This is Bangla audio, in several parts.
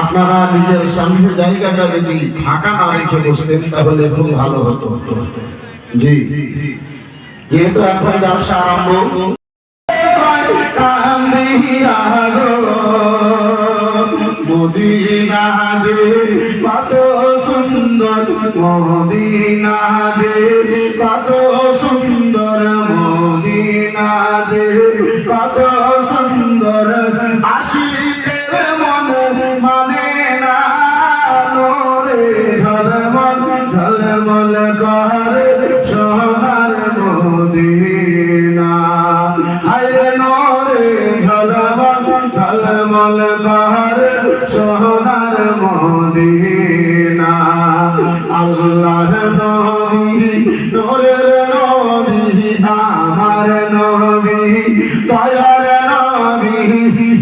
আপনারা নিজের সামনে জায়গাটা যদি ফাঁকা না রেখে বসতেন, তাহলে খুব ভালো হতো। যেহেতু এখন ব্যবসা আরম্ভ। দে কত সুন্দর মদিনা দে কত ঝলমল করে সোনার মদিনা। আল্লাহর নবী, নোরের নবী, আমার নবী, দয়ার নবী,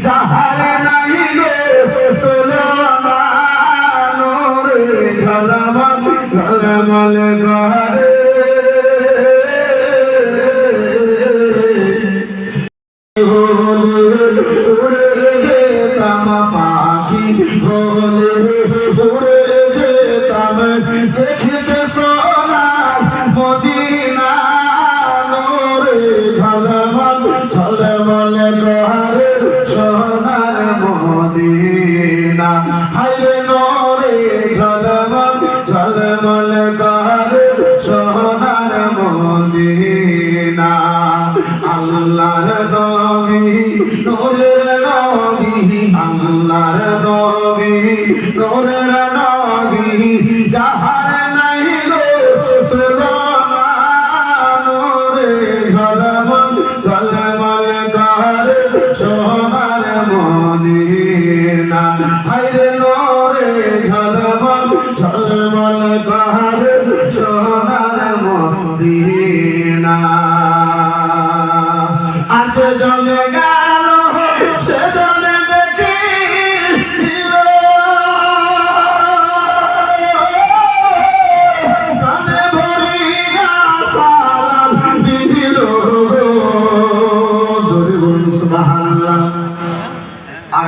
যাহার নাই রে তুলনা নোরে ঝলমল ঝলমল পাখি বলে উড়ে যেতাম দেখিতে সোনার মদিনা নোরে ঝলমল ঝলমল করে সোনার মদিনা হায় নোরে ঝলমল ঝলমল নূরের নূরের নবী, যাহার নাই গো তুলনা নূরে ঝলমল ঝলমল করে সোনার মদিনা। হায়রে নূরে ঝলমল ঝলমল করে সোনার মদিনা। আজ জলে গেল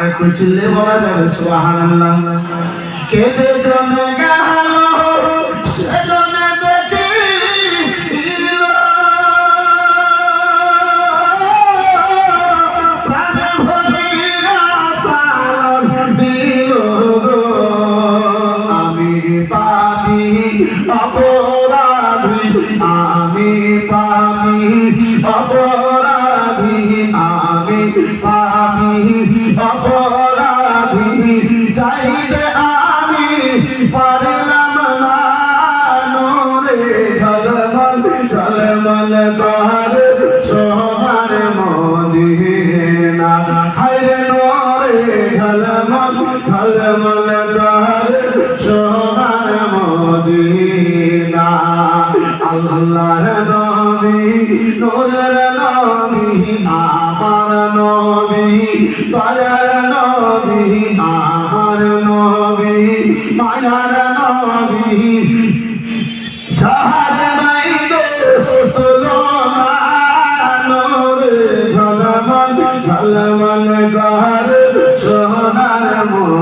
আর একটু বলা যাবে, সুবহানাল্লাহ। কেঁদে জমে গেল সে জমে দেখি আমি অপরাধী আমি অপরাধী। আল্লাহর নবী, নূরের নবী, আমার নবী পায়ার নবী, আমার নবী পায়ার নবী। যাহার নাই তুলনা সোনার মোহ